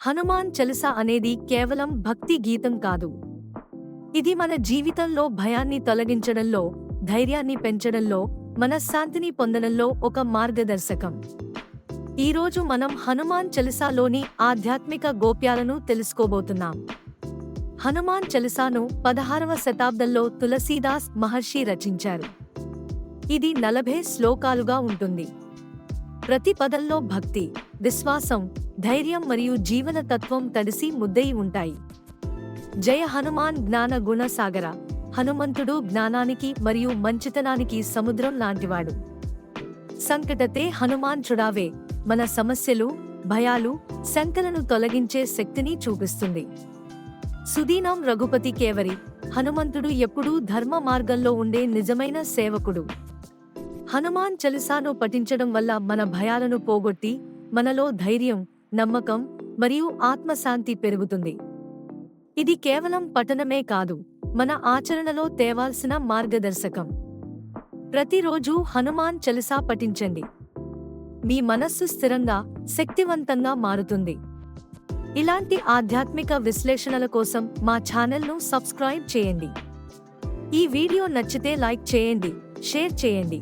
హనుమాన్ చలస అనేది కేవలం భక్తి గీతం కాదు. ఇది మన జీవితంలో భయాన్ని తొలగించడంలో ధైర్యాన్ని పెంచడంలో మనశ్శాంతిని పొందడంలో ఒక మార్గదర్శకం. ఈరోజు మనం హనుమాన్ చలిసాలోని ఆధ్యాత్మిక గోప్యాలను తెలుసుకోబోతున్నాం. హనుమాన్ చలిసాను పదహారవ శతాబ్దంలో తులసీదాస్ మహర్షి రచించారు. ఇది నలభై శ్లోకాలుగా ఉంటుంది. ప్రతి పదంలో భక్తి విశ్వాసం ధైర్యం మరియు జీవన తత్వం తడిసి ముద్దయి ఉంటాయి. జయ హనుమాన్ జ్ఞాన గుణ సాగర హనుమంతుడు జ్ఞానానికి మరియు మంచితనానికి సముద్రం లాంటివాడు. సంకటతే హనుమాన్ చుడావే మన సమస్యలు భయాలు శంకలను తొలగించే శక్తిని చూపిస్తుంది. సుదీనం రఘుపతి కేవరి హనుమంతుడు ఎప్పుడూ ధర్మ మార్గంలో ఉండే నిజమైన సేవకుడు. హనుమాన్ చలిసాను పఠించడం వల్ల మన భయాలను పోగొట్టి మనలో ధైర్యం నమ్మకం మరియు ఆత్మశాంతి పెరుగుతుంది. ఇది కేవలం పఠనమే కాదు మన ఆచరణలో తేవాల్సిన మార్గదర్శకం. ప్రతిరోజు హనుమాన్ చలిసా పఠించండి. మీ మనస్సు స్థిరంగా శక్తివంతంగా మారుతుంది. ఇలాంటి ఆధ్యాత్మిక విశ్లేషణల కోసం మా ఛానల్ను సబ్స్క్రైబ్ చేయండి. ఈ వీడియో నచ్చితే లైక్ చేయండి షేర్ చేయండి.